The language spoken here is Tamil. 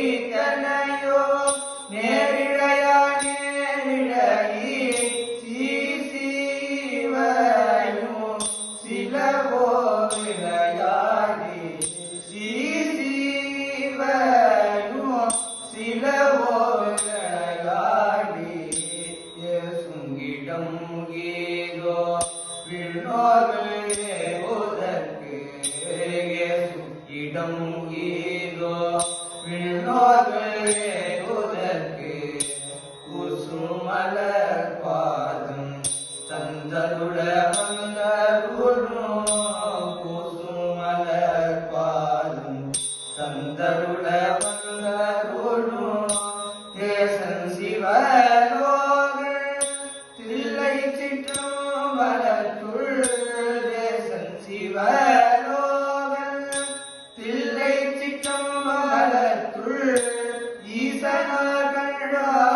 ஈத்தனையோ நேரிழையா நேரிழகி சீசீவனு சிலவோ விளையாடி சீசீவனு சிலவோ விளையாடி சுங்கிடம் ஏதோ விண்ணோர்கள் ஏதோ இடம் ஏதோ விண்ணோர்களே உதற்கு குசுமலர் பாதம். தந்தருட மந்தருளும் குசுமலர் தந்தருட Yeah.